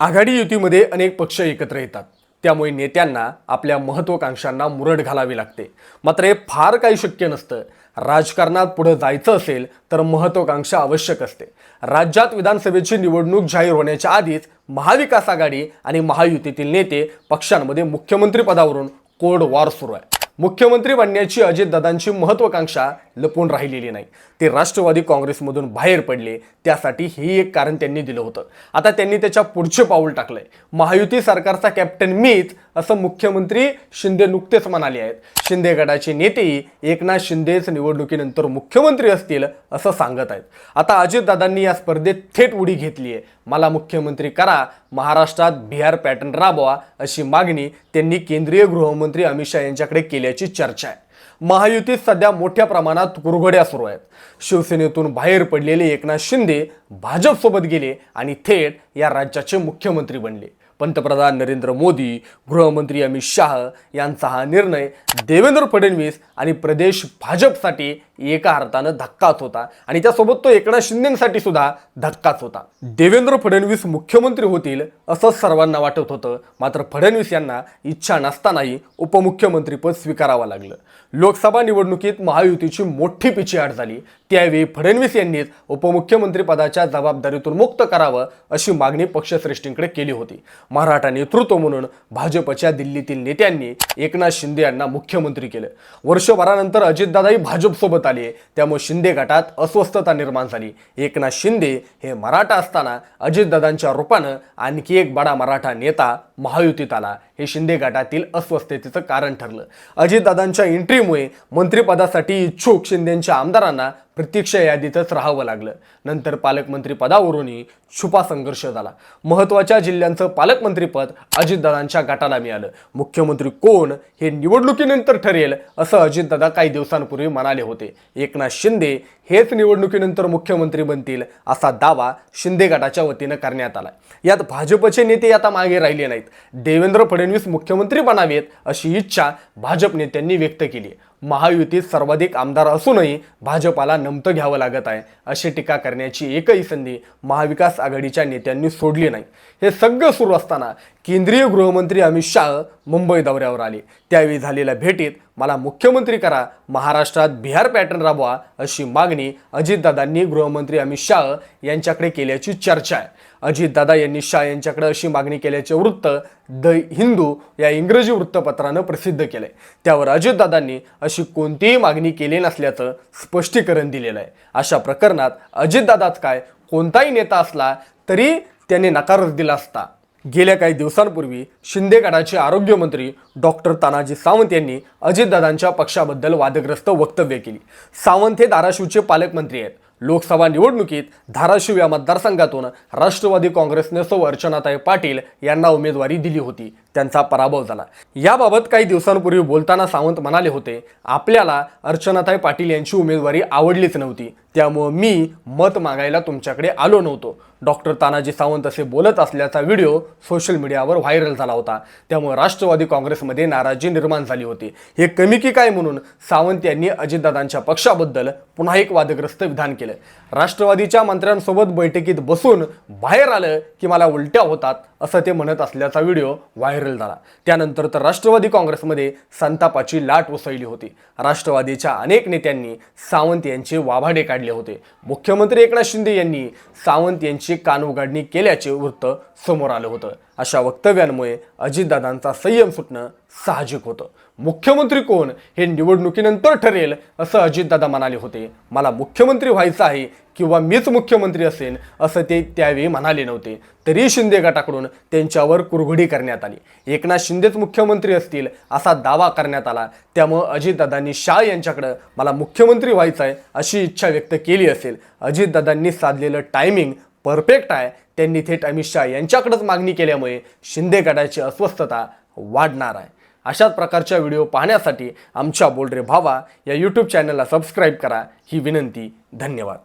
आघाडी युतीमध्ये अनेक पक्ष एकत्र येतात. त्यामुळे नेत्यांना आपल्या महत्त्वाकांक्षांना मुरड घालावी लागते. मात्र हे फार काही शक्य नसतं. राजकारणात पुढं जायचं असेल तर महत्त्वाकांक्षा आवश्यक असते. राज्यात विधानसभेची निवडणूक जाहीर होण्याच्या आधीच महाविकास आघाडी आणि महायुतीतील नेते पक्षांमध्ये मुख्यमंत्री पदावरून कोल्ड वॉर सुरू आहे. मुख्यमंत्री बनण्याची अजितदादांची महत्त्वाकांक्षा लपून राहिलेली नाही. ते राष्ट्रवादी काँग्रेसमधून बाहेर पडले त्यासाठी हे एक कारण त्यांनी दिलं होतं. आता त्यांनी त्याच्या पुढचे पाऊल टाकलंय. महायुती सरकारचा कॅप्टन मीच असं मुख्यमंत्री शिंदे नुकतेच म्हणाले आहेत. शिंदे गटाचे नेतेही एकनाथ शिंदेच निवडणुकीनंतर मुख्यमंत्री असतील असं सांगत आहेत. आता अजितदादांनी या स्पर्धेत थेट उडी घेतली आहे मला मुख्यमंत्री करा महाराष्ट्रात बिहार पॅटर्न राबवा अशी मागणी त्यांनी केंद्रीय गृहमंत्री अमित शहा यांच्याकडे केल्याची चर्चा आहे. महायुतीत सध्या मोठ्या प्रमाणात कुरघड्या सुरू आहेत. शिवसेनेतून बाहेर पडलेले एकनाथ शिंदे भाजपसोबत गेले आणि थेट या राज्याचे मुख्यमंत्री बनले. पंतप्रधान नरेंद्र मोदी गृहमंत्री अमित शाह यांचा हा निर्णय देवेंद्र फडणवीस आणि प्रदेश भाजपसाठी एका अर्थानं धक्काच होता. आणि त्यासोबत तो एकनाथ शिंदेसाठी सुद्धा धक्काच होता. देवेंद्र फडणवीस मुख्यमंत्री होतील असं सर्वांना वाटत होतं. मात्र फडणवीस यांना इच्छा नसतानाही उपमुख्यमंत्रीपद स्वीकारावं लागलं. लोकसभा निवडणुकीत महायुतीची मोठी पिछेहाट झाली. त्यावेळी फडणवीस यांनीच उपमुख्यमंत्रीपदाच्या जबाबदारीतून मुक्त करावं अशी मागणी पक्षश्रेष्ठींकडे केली होती. मराठा नेतृत्व म्हणून भाजपच्या दिल्लीतील नेत्यांनी एकनाथ शिंदे यांना मुख्यमंत्री केलं. वर्षभरानंतर अजितदादाही भाजपसोबत आले. त्यामुळे शिंदे गटात अस्वस्थता निर्माण झाली. एकनाथ शिंदे हे मराठा असताना अजितदादांच्या रूपानं आणखी एक बडा मराठा नेता महायुतीत आला. हे शिंदे गटातील अस्वस्थतेचं कारण ठरलं. अजितदादांच्या एंट्रीमुळे मंत्रिपदासाठी इच्छुक शिंदेच्या आमदारांना प्रतीक्षा यादीतच राहावं लागलं. नंतर पालकमंत्री पदावरूनही छुपा संघर्ष झाला. महत्त्वाच्या जिल्ह्यांचं पालक पालकमंत्रीपद अजितदादांच्या गटाला मिळालं. मुख्यमंत्री कोण हे निवडणुकीनंतर ठरेल असं अजितदादा काही दिवसांपूर्वी म्हणाले होते. एकनाथ शिंदे हेच निवडणुकीनंतर मुख्यमंत्री बनतील असा दावा शिंदे गटाच्या वतीनं करण्यात आला यात भाजपचे नेते आता मागे राहिले नाहीत. देवेंद्र फडणवीस मुख्यमंत्री बनावेत अशी इच्छा भाजप नेत्यांनी व्यक्त केली महायुतीत सर्वाधिक आमदार असूनही भाजपाला नमतं घ्यावं लागत आहे अशी टीका करण्याची एकही संधी महाविकास आघाडीच्या नेत्यांनी सोडली नाही. हे सगळं सुरू असताना केंद्रीय गृहमंत्री अमित शाह मुंबई दौऱ्यावर आले. त्यावेळी झालेल्या भेटीत मला मुख्यमंत्री करा महाराष्ट्रात बिहार पॅटर्न राबवा अशी मागणी अजितदादांनी गृहमंत्री अमित शाह यांच्याकडे केल्याची चर्चा आहे. अजितदादा यांनी शाह यांच्याकडे अशी मागणी केल्याचे वृत्त द हिंदू या इंग्रजी वृत्तपत्रानं प्रसिद्ध केलं आहे त्यावर अजितदादांनी अशी कोणतीही मागणी केली नसल्याचं स्पष्टीकरण दिलेलं आहे अशा प्रकरणात अजितदादाच काय कोणताही नेता असला तरी त्याने नकारच दिला असता. गेल्या काही दिवसांपूर्वी शिंदे गटाचे आरोग्यमंत्री डॉक्टर तानाजी सावंत यांनी अजितदादांच्या पक्षाबद्दल वादग्रस्त वक्तव्य केली. सावंत हे धाराशिवचे पालकमंत्री आहेत. लोकसभा निवडणुकीत धाराशिव या मतदारसंघातून राष्ट्रवादी काँग्रेसने सौ अर्चनाताई पाटील यांना उमेदवारी दिली होती. त्यांचा पराभव झाला. याबाबत काही दिवसांपूर्वी बोलताना सावंत म्हणाले होते आपल्याला अर्चनाताई पाटील यांची उमेदवारी आवडलीच नव्हती. त्यामुळं मी मत मागायला तुमच्याकडे आलो नव्हतो. डॉक्टर तानाजी सावंत असे बोलत असल्याचा व्हिडिओ सोशल मीडियावर व्हायरल झाला होता. त्यामुळे राष्ट्रवादी काँग्रेसमध्ये नाराजी निर्माण झाली होती. हे कमी की काय म्हणून? सावंत यांनी अजितदादांच्या पक्षाबद्दल पुन्हा एक वादग्रस्त विधान केलं राष्ट्रवादीच्या मंत्र्यांसोबत बैठकीत बसून बाहेर आलं की मला उलट्या होतात असं ते म्हणत असल्याचा व्हिडिओ व्हायरल झाला. त्यानंतर तर राष्ट्रवादी काँग्रेसमध्ये संतापाची लाट उसळली होती. राष्ट्रवादीच्या अनेक नेत्यांनी सावंत यांचे वाभाडे काढले होते. मुख्यमंत्री एकनाथ शिंदे यांनी सावंत यांची कानउघाडणी केल्याचे वृत्त समोर आलं होतं. अशा वक्तव्यांमुळे अजितदादांचा संयम सुटणं साहजिक होतं. मुख्यमंत्री कोण हे निवडणुकीनंतर ठरेल असं अजितदादा म्हणाले होते. मला मुख्यमंत्री व्हायचं आहे किंवा मीच मुख्यमंत्री असेन असं ते त्यावेळी म्हणाले नव्हते. तरी शिंदे गटाकडून त्यांच्यावर कुरघुडी करण्यात आली. एकनाथ शिंदेच मुख्यमंत्री असतील असा दावा करण्यात आला. त्यामुळं अजितदादांनी शाह यांच्याकडं मला मुख्यमंत्री व्हायचं आहे अशी इच्छा व्यक्त केली असेल. अजितदादांनी साधलेलं टायमिंग परफेक्ट आहे. त्यांनी थेट अमित शाह यांच्याकडंच मागणी केल्यामुळे शिंदे गटाची अस्वस्थता वाढणार आहे. अशाच प्रकारच्या व्हिडिओ पाहण्यासाठी आमच्या बोलरे भावा या यूट्यूब चॅनलला सबस्क्राईब करा. ही विनंती धन्यवाद.